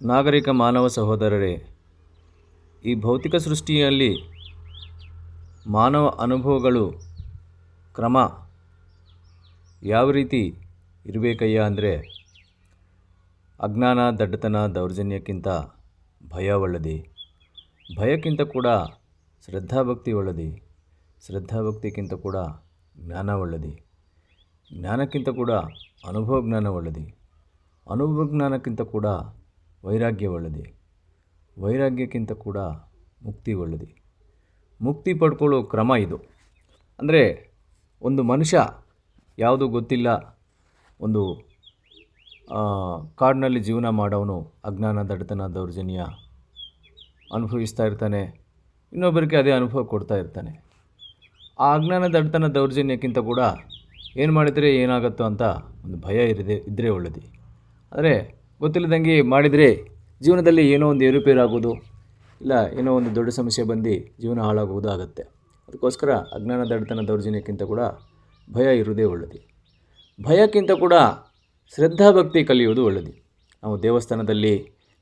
ನಾಗರಿಕ ಮಾನವ ಸಹೋದರರೇ, ಈ ಭೌತಿಕ ಸೃಷ್ಟಿಯಲ್ಲಿ ಮಾನವ ಅನುಭವಗಳು ಕ್ರಮ ಯಾವ ರೀತಿ ಇರಬೇಕಯ್ಯ ಅಂದರೆ ಅಜ್ಞಾನ, ದಡ್ಡತನ, ದೌರ್ಜನ್ಯಕ್ಕಿಂತ ಭಯ ಒಳ್ಳದಿ ಭಯಕ್ಕಿಂತ ಕೂಡ ಶ್ರದ್ಧಾಭಕ್ತಿ ಒಳ್ಳದಿ ಶ್ರದ್ಧಾಭಕ್ತಿಗಿಂತ ಕೂಡ ಜ್ಞಾನ ಒಳ್ಳದಿ ಜ್ಞಾನಕ್ಕಿಂತ ಕೂಡ ಅನುಭವ ಜ್ಞಾನ ಒಳ್ಳದಿ ಅನುಭವ ಜ್ಞಾನಕ್ಕಿಂತ ಕೂಡ ವೈರಾಗ್ಯ ಒಳ್ಳೆದಿ ವೈರಾಗ್ಯಕ್ಕಿಂತ ಕೂಡ ಮುಕ್ತಿ ಒಳ್ಳದೆ ಮುಕ್ತಿ ಪಡ್ಕೊಳ್ಳೋ ಕ್ರಮ ಇದು. ಅಂದರೆ ಒಂದು ಮನುಷ್ಯ ಯಾವುದು ಗೊತ್ತಿಲ್ಲ, ಒಂದು ಕಾಡಿನಲ್ಲಿ ಜೀವನ ಮಾಡೋನು ಅಜ್ಞಾನ ದಡತನ ದೌರ್ಜನ್ಯ ಅನುಭವಿಸ್ತಾ ಇರ್ತಾನೆ, ಇನ್ನೊಬ್ಬರಿಗೆ ಅದೇ ಅನುಭವ ಕೊಡ್ತಾ ಇರ್ತಾನೆ. ಆ ಅಜ್ಞಾನ ದಡತನ ದೌರ್ಜನ್ಯಕ್ಕಿಂತ ಕೂಡ ಏನು ಮಾಡಿದರೆ ಏನಾಗುತ್ತೋ ಅಂತ ಒಂದು ಭಯ ಇರದೆ ಇದ್ದರೆ ಒಳ್ಳೆದು. ಆದರೆ ಗೊತ್ತಿಲ್ಲದಂಗೆ ಮಾಡಿದರೆ ಜೀವನದಲ್ಲಿ ಏನೋ ಒಂದು ಏರುಪೇರಾಗೋದು, ಇಲ್ಲ ಏನೋ ಒಂದು ದೊಡ್ಡ ಸಮಸ್ಯೆ ಬಂದು ಜೀವನ ಹಾಳಾಗುವುದು ಆಗುತ್ತೆ ಅದಕ್ಕೋಸ್ಕರ ಅಜ್ಞಾನ ದಡ್ಡತನ ದೌರ್ಜನ್ಯಕ್ಕಿಂತ ಕೂಡ ಭಯ ಇರುವುದೇ ಒಳ್ಳೆಯದು ಭಯಕ್ಕಿಂತ ಕೂಡ ಶ್ರದ್ಧಾಭಕ್ತಿ ಕಲಿಯುವುದು ಒಳ್ಳೆಯದು ನಾವು ದೇವಸ್ಥಾನದಲ್ಲಿ,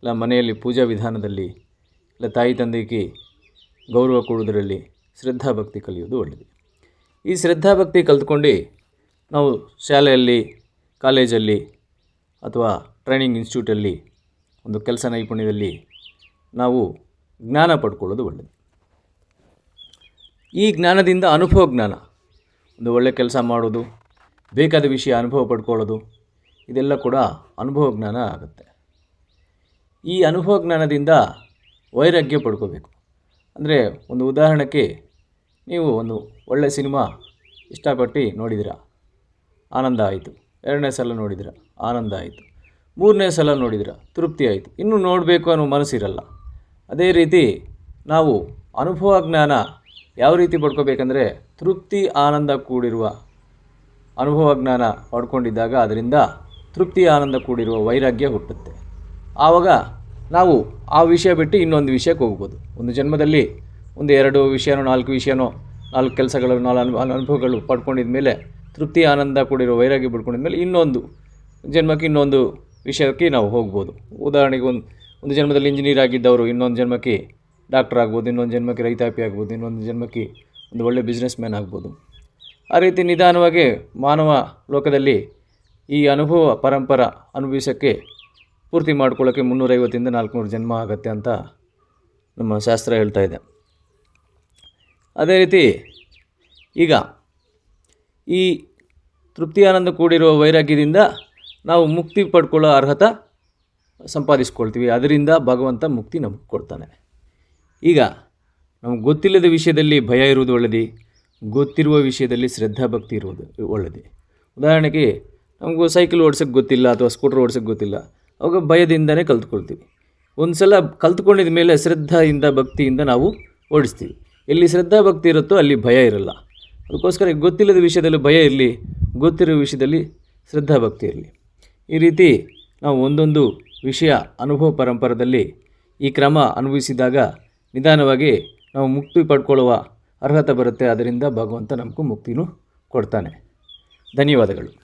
ಇಲ್ಲ ಮನೆಯಲ್ಲಿ ಪೂಜಾ ವಿಧಾನದಲ್ಲಿ, ಇಲ್ಲ ತಾಯಿ ತಂದೆಗೆ ಗೌರವ ಕೊಡುವುದರಲ್ಲಿ ಶ್ರದ್ಧಾಭಕ್ತಿ ಕಲಿಯುವುದು ಒಳ್ಳೆಯದು ಈ ಶ್ರದ್ಧಾಭಕ್ತಿ ಕಲಿತ್ಕೊಂಡು ನಾವು ಶಾಲೆಯಲ್ಲಿ, ಕಾಲೇಜಲ್ಲಿ ಅಥವಾ ಟ್ರೈನಿಂಗ್ ಇನ್ಸ್ಟಿಟ್ಯೂಟಲ್ಲಿ, ಒಂದು ಕೆಲಸ ನೈಪುಣ್ಯದಲ್ಲಿ ನಾವು ಜ್ಞಾನ ಪಡ್ಕೊಳ್ಳೋದು ಒಳ್ಳೆಯದು ಈ ಜ್ಞಾನದಿಂದ ಅನುಭವ ಜ್ಞಾನ, ಒಂದು ಒಳ್ಳೆಯ ಕೆಲಸ ಮಾಡೋದು, ಬೇಕಾದ ವಿಷಯ ಅನುಭವ ಪಡ್ಕೊಳ್ಳೋದು, ಇದೆಲ್ಲ ಕೂಡ ಅನುಭವ ಜ್ಞಾನ ಆಗುತ್ತೆ. ಈ ಅನುಭವ ಜ್ಞಾನದಿಂದ ವೈರಾಗ್ಯ ಪಡ್ಕೋಬೇಕು. ಅಂದರೆ ಒಂದು ಉದಾಹರಣೆಗೆ, ನೀವು ಒಂದು ಒಳ್ಳೆಯ ಸಿನಿಮಾ ಇಷ್ಟಪಟ್ಟು ನೋಡಿದಿರ ಆನಂದ ಆಯಿತು. ಎರಡನೇ ಸಲ ನೋಡಿದಿರ ಆನಂದ ಆಯಿತು. ಮೂರನೇ ಸಲ ನೋಡಿದಿರ, ತೃಪ್ತಿ ಆಯಿತು. ಇನ್ನೂ ನೋಡಬೇಕು ಅನ್ನೋ ಮನಸ್ಸಿರಲ್ಲ. ಅದೇ ರೀತಿ ನಾವು ಅನುಭವ ಜ್ಞಾನ ಯಾವ ರೀತಿ ಪಡ್ಕೋಬೇಕಂದ್ರೆ ತೃಪ್ತಿ, ಆನಂದ ಕೂಡಿರುವ ಅನುಭವ ಜ್ಞಾನ ಪಡ್ಕೊಂಡಿದ್ದಾಗ ಅದರಿಂದ ತೃಪ್ತಿ, ಆನಂದ ಕೂಡಿರುವ ವೈರಾಗ್ಯ ಹುಟ್ಟುತ್ತೆ. ಆವಾಗ ನಾವು ಆ ವಿಷಯ ಬಿಟ್ಟು ಇನ್ನೊಂದು ವಿಷಯಕ್ಕೆ ಹೋಗ್ಬೋದು. ಒಂದು ಜನ್ಮದಲ್ಲಿ ಒಂದು ಎರಡು ವಿಷಯನೋ, ನಾಲ್ಕು ವಿಷಯನೋ, ನಾಲ್ಕು ಕೆಲಸಗಳು, ನಾಲ್ಕು ಅನು ಅನುಭವಗಳು ಪಡ್ಕೊಂಡಿದ ಮೇಲೆ ತೃಪ್ತಿ, ಆನಂದ ಕೂಡಿರುವ ವೈರಾಗ್ಯ ಪಡ್ಕೊಂಡಿದ್ಮೇಲೆ ಇನ್ನೊಂದು ಜನ್ಮಕ್ಕೆ ಇನ್ನೊಂದು ವಿಷಯಕ್ಕೆ ನಾವು ಹೋಗ್ಬೋದು. ಉದಾಹರಣೆಗೆ ಒಂದು ಒಂದು ಜನ್ಮದಲ್ಲಿ ಇಂಜಿನಿಯರ್ ಆಗಿದ್ದವರು ಇನ್ನೊಂದು ಜನ್ಮಕ್ಕೆ ಡಾಕ್ಟರ್ ಆಗ್ಬೋದು, ಇನ್ನೊಂದು ಜನ್ಮಕ್ಕೆ ರೈತಾಪಿ ಆಗ್ಬೋದು, ಇನ್ನೊಂದು ಜನ್ಮಕ್ಕೆ ಒಂದು ಒಳ್ಳೆ ಬಿಸ್ನೆಸ್ ಮ್ಯಾನ್ ಆಗ್ಬೋದು. ಆ ರೀತಿ ನಿಧಾನವಾಗಿ ಮಾನವ ಲೋಕದಲ್ಲಿ ಈ ಅನುಭವ, ಪರಂಪರ ಅನುಭವಿಸೋಕ್ಕೆ ಪೂರ್ತಿ ಮಾಡ್ಕೊಳ್ಳೋಕ್ಕೆ ಮುನ್ನೂರೈವತ್ತಿಂದ ನಾಲ್ಕುನೂರು ಜನ್ಮ ಆಗುತ್ತೆ ಅಂತ ನಮ್ಮ ಶಾಸ್ತ್ರ ಹೇಳ್ತಾ ಇದೆ. ಅದೇ ರೀತಿ ಈಗ ಈ ತೃಪ್ತಿ ಆನಂದ ಕೂಡಿರುವ ವೈರಾಗ್ಯದಿಂದ ನಾವು ಮುಕ್ತಿ ಪಡ್ಕೊಳ್ಳೋ ಅರ್ಹತೆ ಸಂಪಾದಿಸ್ಕೊಳ್ತೀವಿ. ಅದರಿಂದ ಭಗವಂತ ಮುಕ್ತಿ ನಮಗೆ ಕೊಡ್ತಾನೆ. ಈಗ ನಮ್ಗೆ ಗೊತ್ತಿಲ್ಲದ ವಿಷಯದಲ್ಲಿ ಭಯ ಇರುವುದು ಒಳ್ಳೆಯದು ಗೊತ್ತಿರುವ ವಿಷಯದಲ್ಲಿ ಶ್ರದ್ಧಾಭಕ್ತಿ ಇರುವುದು ಒಳ್ಳೆಯದು ಉದಾಹರಣೆಗೆ ನಮಗೂ ಸೈಕಲ್ ಓಡ್ಸೋಕ್ಕೆ ಗೊತ್ತಿಲ್ಲ ಅಥವಾ ಸ್ಕೂಟ್ರ್ ಓಡ್ಸೋಕ್ಕೆ ಗೊತ್ತಿಲ್ಲ. ಅವಾಗ ಭಯದಿಂದನೇ ಕಲ್ತ್ಕೊಳ್ತೀವಿ. ಒಂದು ಸಲ ಕಲ್ತ್ಕೊಂಡಿದ ಮೇಲೆ ಶ್ರದ್ಧೆಯಿಂದ, ಭಕ್ತಿಯಿಂದ ನಾವು ಓಡಿಸ್ತೀವಿ. ಎಲ್ಲಿ ಶ್ರದ್ಧಾ ಭಕ್ತಿ ಇರುತ್ತೋ ಅಲ್ಲಿ ಭಯ ಇರಲ್ಲ. ಅದಕ್ಕೋಸ್ಕರ ಗೊತ್ತಿಲ್ಲದ ವಿಷಯದಲ್ಲಿ ಭಯ ಇರಲಿ ಗೊತ್ತಿರೋ ವಿಷಯದಲ್ಲಿ ಶ್ರದ್ಧಾ ಭಕ್ತಿ ಇರಲಿ. ಈ ರೀತಿ ನಾವು ಒಂದೊಂದು ವಿಷಯ ಅನುಭವ ಪರಂಪರದಲ್ಲಿ ಈ ಕ್ರಮ ಅನುಭವಿಸಿದಾಗ ನಿಧಾನವಾಗಿ ನಾವು ಮುಕ್ತಿ ಪಡ್ಕೊಳ್ಳುವ ಅರ್ಹತೆ ಬರುತ್ತೆ. ಅದರಿಂದ ಭಗವಂತ ನಮಗೂ ಮುಕ್ತಿನೂ ಕೊಡ್ತಾನೆ. ಧನ್ಯವಾದಗಳು.